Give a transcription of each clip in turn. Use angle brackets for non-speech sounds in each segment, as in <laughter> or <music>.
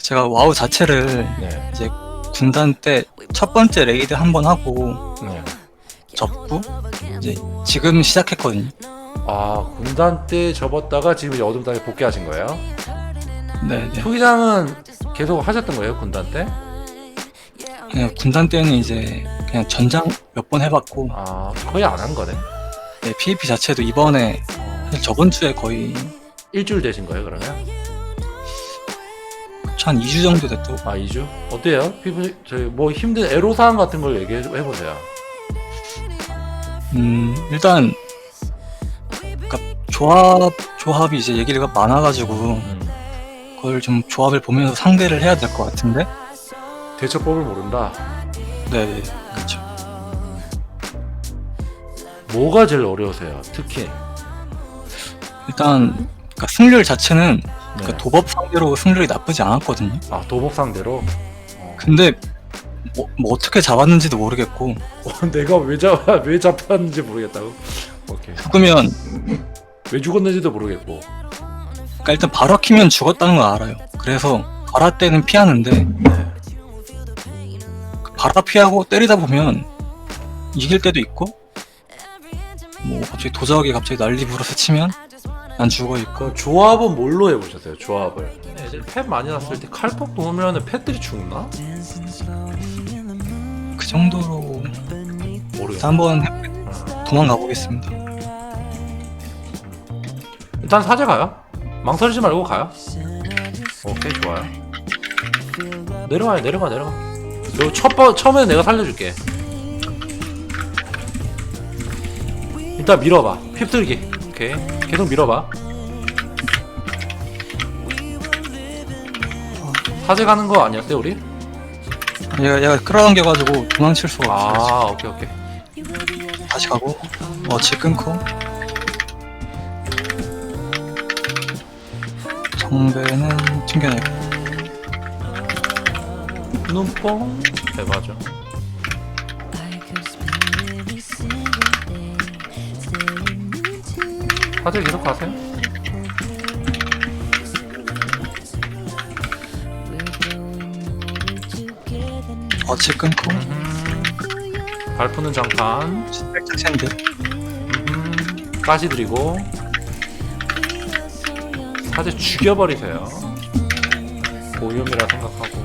제가 와우 자체를 네. 이제 군단 때 첫 번째 레이드 한 번 하고 네. 접고 이제 지금 시작했거든요. 아 군단 때 접었다가 지금 이제 어둠 땅에 복귀하신 거예요? 네, 네. 투기장은 계속 하셨던 거예요 군단 때? 그냥 군단 때는 이제 그냥 전장 몇 번 해봤고 아 거의 안 한 거네. 네, PVP 자체도 이번에 사실 저번 주에 거의 일주일 되신 거예요 그러면? 한 2주 정도 됐다고. 아 2주? 어때요? 피부 저희 뭐 힘든 애로사항 같은 걸 얘기해 줘- 해보세요. 음, 일단 그러니까 조합 조합이 이제 얘기가 많아가지고 음. 그걸 좀 조합을 보면서 상대를 해야 될 것 같은데. 대처법을 모른다. 네, 네, 그렇죠. 뭐가 제일 어려우세요? 특히. 일단 그러니까 승률 자체는 네. 그러니까 도법 상대로 승률이 나쁘지 않았거든요. 아 도복 상대로. 근데 뭐, 뭐 어떻게 잡았는지도 모르겠고 어, <laughs> 내가 왜 잡, 왜 잡혔는지 모르겠다고. 오케이. 죽으면 왜 죽었는지도 모르겠고. 그러니까 일단 바로 키면 죽었다는 걸 알아요. 그래서 바라 때는 피하는데 네. 그 바라 피하고 때리다 보면 이길 때도 있고 뭐 갑자기 도적이 갑자기 난리 불어서 치면 난 죽어 있고 조합은 뭘로 해보셨어요? 조합을. 예전에 펫 많이 났을 때 칼폭 놓으면 펫들이 죽나? 그 정도로 모르겠어. 한번 아. 도망가 보겠습니다. 일단 사제 가요. 망설이지 말고 가요. 오케이 좋아요. 내려와요 내려가 내려가. 요첫 번, 처음에 내가 살려줄게. 일단 밀어봐. 휩쓸기. 오케이. 계속 밀어봐. 사제 가는 거 아니었어요 우리? 얘가 얘가 끌어당겨가지고 도망칠 수가 없어요. 아 오케이 오케이. 다시 가고 어치 끊고 정배는 튕겨내고 눈뽕. 네 맞아. 사제 계속 가세요. 어치 끊고. 발푸는 장판. 살짝 샌드. 음, 까지 드리고. 사제 죽여버리세요. 고위험이라 생각하고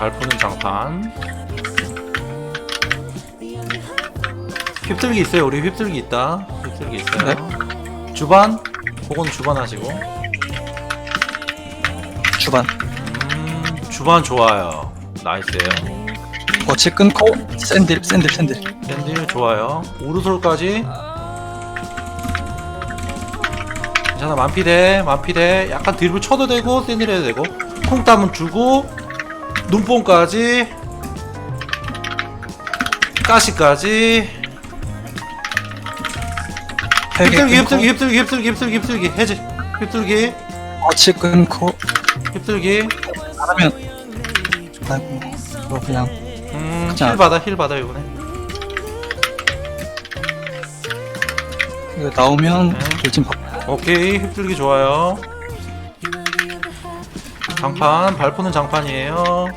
발푸는 장판 휩쓸기 있어요 우리 휩쓸기 있다 휩쓸기 있어요 주반 그건 주반 하시고 주반 음, 주반 좋아요. 나이스예요. 어치 끊고 샌들 샌들 샌들 샌들 좋아요. 우르솔까지. 괜찮아. 만피대, 만피대. 약간 드립을 쳐도 되고, 샌들 해도 되고. 콩땀은 주고, 눈뽕까지. 가시까지. 휩쓸기, 휩쓸기, 휩쓸기, 휩쓸기, 휩쓸기, 휩쓸기. 해지. 휩쓸기, 어치 끊고 휩쓸기. 하면 아이고 이거 그냥 음, 힐 받아, 힐 받아, 이번에. 이거 나오면 네. 돌진 받고 오케이 휩쓸기 좋아요 장판 발포는 장판이에요.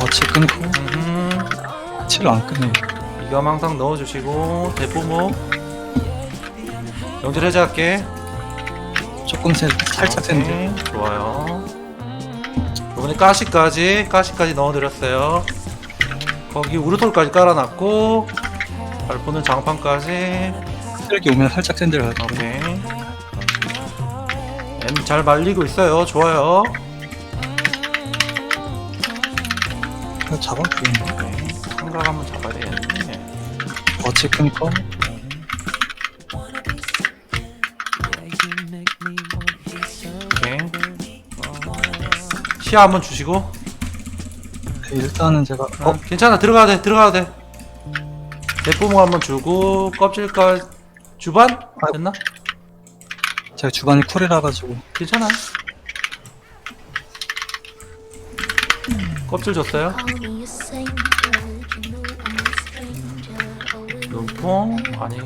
어치 끊고? 음, 어치를 안 끊네 이감 항상 넣어주시고 대포목. 영절 해제할게. 조금 샌 살짝 샌들 오케이, 좋아요. 이번에 가시까지 가시까지 넣어드렸어요. 거기 우르솔까지 깔아놨고 발포는 장판까지 헬기 오면 살짝 샌들 가고 오케이 M 잘 말리고 있어요 좋아요 이거 잡아주겠네 오케이 생각 한번 잡아야 되겠네 어치 끊고 오케이. 시야 한번 주시고. 네, 일단은 제가 어, 어 괜찮아. 들어가도 돼. 들어가도 돼. 대포목 한번 주고 껍질깔 주반 됐나? 제가 주반이 쿨이라 가지고 괜찮아. 껍질 줬어요? 눈뽕? 아니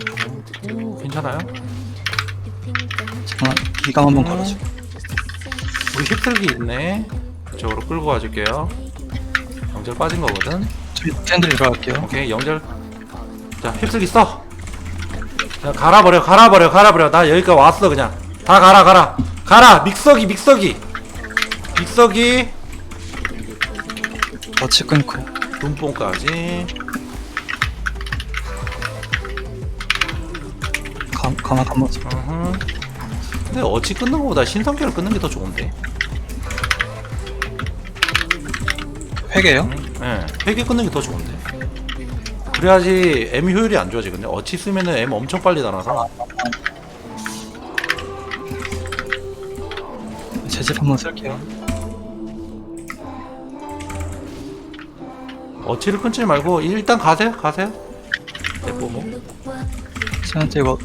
오, 괜찮아요? 잠깐 기강 한번 걸어줘. 우리 휩쓸기 있네 이쪽으로 끌고 가줄게요 영절 빠진 거거든 저희 샌들 들어갈게요. 오케이 영절 자 휩쓸기 써 그냥 갈아버려 갈아버려 갈아버려. 나 여기까지 왔어 그냥. 다 갈아 갈아 갈아 믹서기 믹서기. 믹서기. 어치 끊고 눈뽕까지. 감 가만 가만. 어흥. 근데 어찌 끊는 것보다 신성계를 끊는 게 더 좋은데? 회개요? 예. 회계 끊는 게 더 좋은데 그래야지 M 효율이 안 좋아지 근데 어찌 쓰면은 M 엄청 빨리 달아서 제집 한번 쓸게요. 어치를 끊지 말고 일단 가세요 가세요 네, 뽀뽀 저한테 이거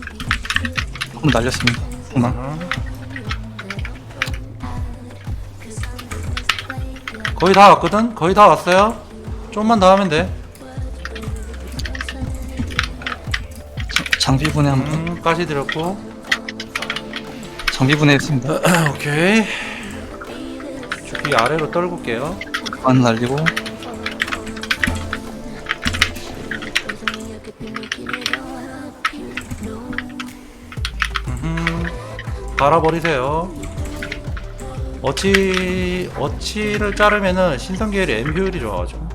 한번 날렸습니다. 그만. 거의 다 왔거든? 거의 다 왔어요 좀만 더 하면 돼 장비 분해 한번. 음, 가시 드렸고 장비 분해했습니다. 오케이 주기 아래로 떨굴게요 안 날리고 음, 갈아버리세요. 어치 어치를 자르면은 신성계열이 M 효율이 좋아가지고.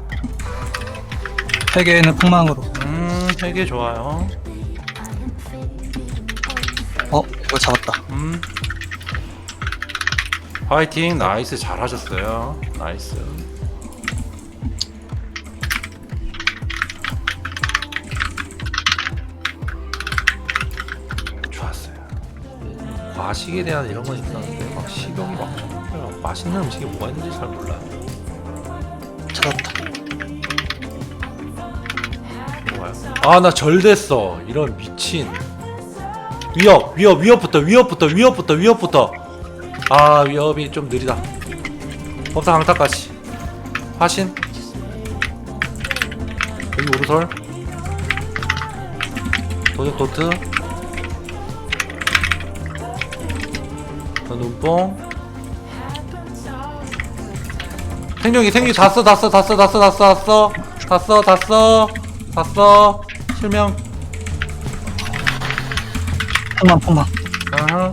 회개는 폭망으로. 음, 되게 좋아요. 이거 잡았다. 음. 화이팅, 나이스, 잘하셨어요. 나이스. 좋았어요. 과식에 대한 이런 건 있었는데 막 식욕이 막 맛있는 음식이 뭐가 있는지 잘 몰라요. 찾았다. 뭐가요? 아, 나 절됐어. 이런 미친. 위협, 위협, 위협부터, 위협부터, 위협부터, 위협부터. 아, 위협이 좀 느리다. 법사 강타까지. 화신. 여기 오르솔. 도적 도트. 저 눈뽕. 생명이 생기 다 써, 다 써, 다 써, 다 써, 다 써, 다 써, 다 써, 다 써, 다 써. 실명. 폭망. 아하.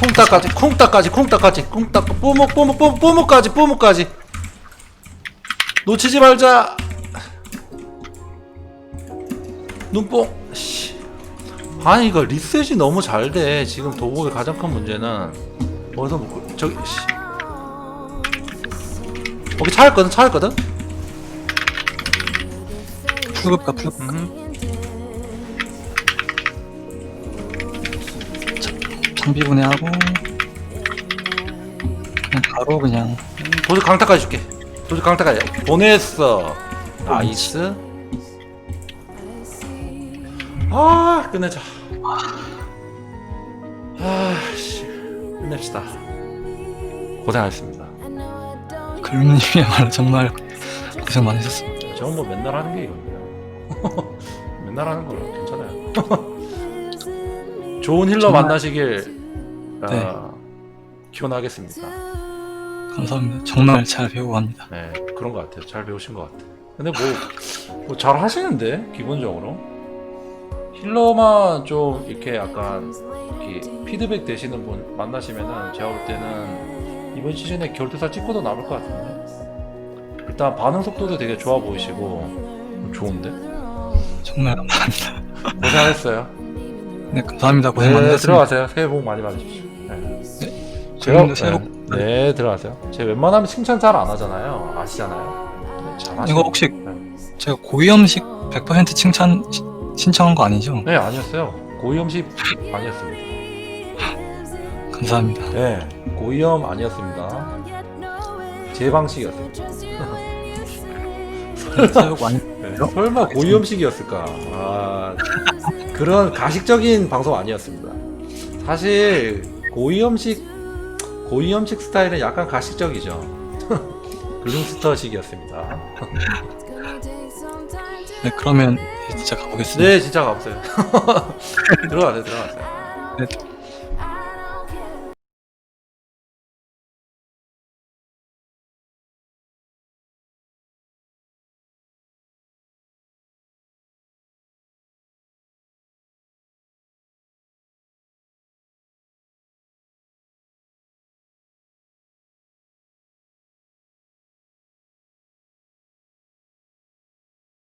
콩따까지, 콩따까지, 콩따까지, 콩따, 뽀목, 뽀목, 뽀목, 뽀목까지, 뽀목까지. 놓치지 말자. 눈뽕. 씨. 아니 이거 리셋이 너무 잘 돼. 지금 도복의 가장 큰 문제는 어디서 뭐 저기 씨. 거기 차였거든, 차였거든. 풀급가 풀급. 음. 장비 분해하고 그냥 바로 그냥 도적 강타까지 줄게. 도적 강타까지. 보냈어. 나이스. 아, 끝내자. 아, 씨. 끝냅시다. 고생하셨습니다. 글루님이야말로 정말 고생 많으셨습니다. 저는 뭐 맨날 하는 게 이거예요. <laughs> 맨날 하는 거라 괜찮아요. 좋은 힐러 정말- 만나시길 아, 네. 기원하겠습니다. 감사합니다. 정말 잘 배우고 갑니다. 네, 그런 것 같아요. 잘 배우신 것 같아요. 근데 뭐, 뭐 잘 하시는데 기본적으로 힐러만 좀 이렇게 약간 이렇게 피드백 되시는 분 만나시면은 제가 볼 때는 이번 시즌에 결투사 찍고도 남을 것 같은데 일단 반응 속도도 되게 좋아 보이시고 좋은데 정말 감사합니다. 고생하셨어요. 네 감사합니다. 고생 네, 많으셨습니다. 들어가세요. 새해 복 많이 받으십시오. 네. 저희도 새해 복 네, 네, 들어가세요. 제가 웬만하면 칭찬 잘 안 하잖아요. 아시잖아요. 네, 잘 이거 혹시 제가 고위험식 100% 칭찬 시- 신청한 거 아니죠? 네, 아니었어요. 고위험식 아니었습니다. 감사합니다. 네, 고위험 아니었습니다. 제 방식이었어요. 새해 복 많이 네, 설마 고위험식이었을까? 아, 그런 가식적인 방송 아니었습니다. 사실 고위험식 고위험식 스타일은 약간 가식적이죠. <laughs> 블룸스터식이었습니다. <laughs> 네, 그러면 진짜 가보겠습니다. 네, 진짜 가보세요. <laughs> 들어가세요, 들어가세요. 네.